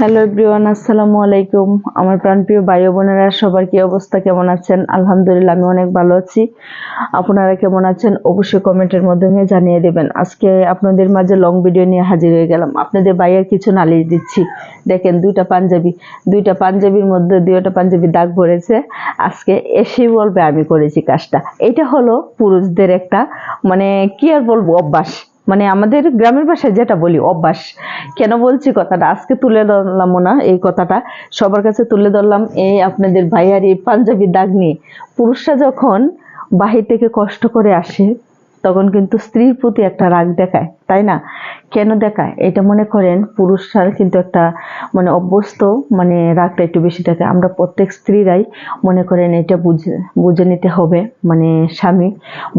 Hello everyone, আসসালামু আলাইকুম। আমার প্রাণপ্রিয় ভাই বোনেরা, সবার কি অবস্থা, কেমন আছেন? আলহামদুলিল্লাহ, আমি অনেক ভালো আছি। আপনারা কেমন আছেন? অবশ্যই কমেন্টের মাধ্যমে জানিয়ে দেবেন। আজকে আপনাদের মাঝে লং ভিডিও নিয়ে হাজির হয়ে গেলাম। আপনাদের ভাইয়ের কিছু নালিশ দিচ্ছি। দেখেন, দুইটা পাঞ্জাবি, দুইটা পাঞ্জাবির মধ্যে দুইটা পাঞ্জাবি দাগ ভরেছে আজকে এসেই বলবে, আমি করেছি কাজটা। এটা হলো পুরুষদের একটা মানে কি আর বলব, অভ্যাস। মানে আমাদের গ্রামের ভাষায় যেটা বলি, অভ্যাস। কেন বলছি কথাটা? আজকে তুলে ধরলাম না এই কথাটা। সবার কাছে তুলে ধরলাম, এই আপনাদের ভাইয়ার এই পাঞ্জাবি দাগ নিয়ে পুরুষরা যখন বাহির থেকে কষ্ট করে আসে, তখন কিন্তু স্ত্রীর প্রতি একটা রাগ দেখায়। তাই না? কেন দেখায় এটা মনে করেন পুরুষরা কিন্তু একটা মানে অভ্যস্ত মানে রাগটা একটু বেশি থাকে। আমরা প্রত্যেক স্ত্রীরাই মনে করেন এটা বুঝে বুঝে নিতে হবে মানে স্বামী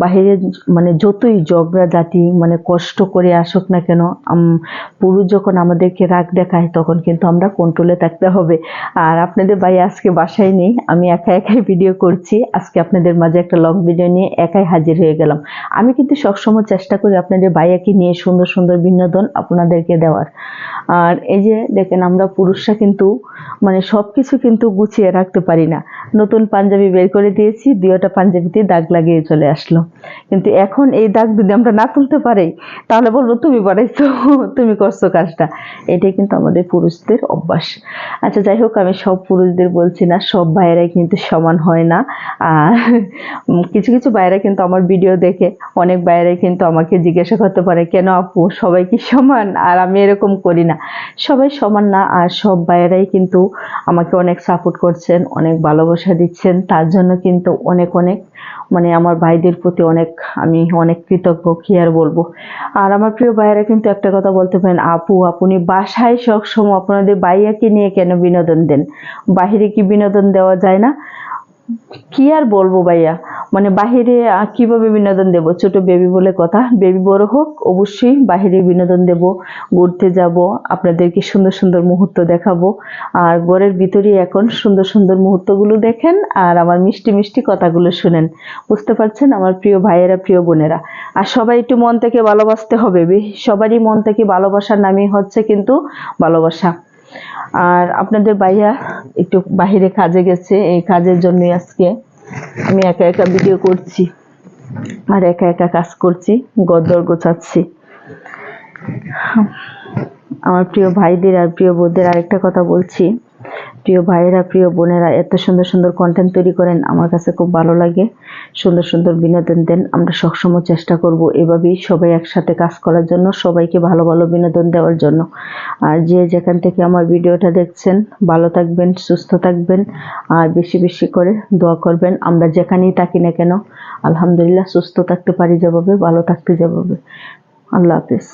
বাহিরে মানে যতই ঝগড়া জাতি মানে কষ্ট করে আসুক না কেন পুরুষ যখন আমাদেরকে রাগ দেখায় তখন কিন্তু আমরা কন্ট্রোলে থাকতে হবে। আর আপনাদের ভাই আজকে বাসায় নেই, আমি একা একাই ভিডিও করছি। আজকে আপনাদের মাঝে একটা লং ভিডিও নিয়ে একাই হাজির হয়ে গেলাম। আমি কিন্তু সবসময় চেষ্টা করি আপনাদের ভাইয়াকে নিয়ে সুন্দর সুন্দর বিনোদন আপনাদেরকে দেওয়ার। আর এই যে দেখেন, আমরা পুরুষরা কিন্তু মানে সব কিছু কিন্তু গুছিয়ে রাখতে পারি না। নতুন পাঞ্জাবি বের করে দিয়েছি, দুইটা পাঞ্জাবিতে দাগ লাগিয়ে চলে আসলো। কিন্তু এখন এই দাগ যদি আমরা না তুলতে পারি, তাহলে বলব তুমি বাড়াইছো তুমি করছ কাজটা। এটাই কিন্তু আমাদের পুরুষদের অভ্যাস। আচ্ছা যাই হোক, আমি সব পুরুষদের বলছি না, সব ভাইয়েরাই কিন্তু সমান হয় না। আর কিছু কিছু ভাইয়েরা কিন্তু আমার ভিডিও দেখে, অনেক ভাইয়েরাই কিন্তু আমাকে জিজ্ঞাসা করতে পারে, কেন আপু, সবাই কি সমান? আর আমি এরকম করি না। সবাই সমান না, আর সব ভাইয়েরাই কিন্তু আমাকে অনেক সাপোর্ট করছেন, অনেক ভালোবাসা দিচ্ছেন। তার জন্য কিন্তু অনেক অনেক মানে আমার ভাইদের প্রতি অনেক আমি অনেক কৃতজ্ঞ, কি আর বলব? আর আমার প্রিয় ভাইয়েরা কিন্তু একটা কথা বলতে পারেন, আপু, আপনি বাসায় সবসময় আপনাদের ভাইয়াকে নিয়ে কেন বিনোদন দেন? বাহিরে কি বিনোদন দেওয়া যায় না? কি আর বলব ভাইয়া? মানে বাহিরে কীভাবে বিনোদন দেব? ছোট বেবি বলে কথা। বেবি বড় হোক, অবশ্যই বাহিরে বিনোদন দেব। ঘুরতে যাব, আপনাদেরকে সুন্দর সুন্দর মুহূর্ত দেখাবো। আর ঘরের ভিতরেই এখন সুন্দর সুন্দর মুহূর্তগুলো দেখেন আর আমার মিষ্টি মিষ্টি কথাগুলো শুনেন। বুঝতে পারছেন? আমার প্রিয় ভাইয়েরা, প্রিয় বোনেরা। আর সবাই একটু মন থেকে ভালোবাসতে হবে। সবারই মন থেকে ভালোবাসার নামই হচ্ছে কিন্তু ভালোবাসা। আর আপনাদের ভাইয়া একটু বাহিরে কাজে গেছে, এই কাজের জন্যই আজকে আমি একা একা ভিডিও করছি। আর একা একা কাজ করছি, গদ্দর গোছাচ্ছি। আমার প্রিয় ভাইদের আর প্রিয় বোনদের আরেকটা কথা বলছি। প্রিয় ভাইয়েরা, প্রিয় বোনেরা, এত সুন্দর সুন্দর কন্টেন্ট তৈরি করেন, আমার কাছে খুব ভালো লাগে। সুন্দর সুন্দর বিনোদন দেন, আমরা সবসময় চেষ্টা করব এভাবেই সবাই একসাথে কাজ করার জন্য, সবাইকে ভালো ভালো বিনোদন দেওয়ার জন্য। আর যে যেখান থেকে আমার ভিডিওটা দেখছেন, ভালো থাকবেন, সুস্থ থাকবেন, আর বেশি বেশি করে দোয়া করবেন, আমরা যেখানেই থাকি না কেন, আলহামদুলিল্লাহ সুস্থ থাকতে পারি যেভাবে, ভালো থাকতে যেভাবে। আল্লাহ হাফিজ।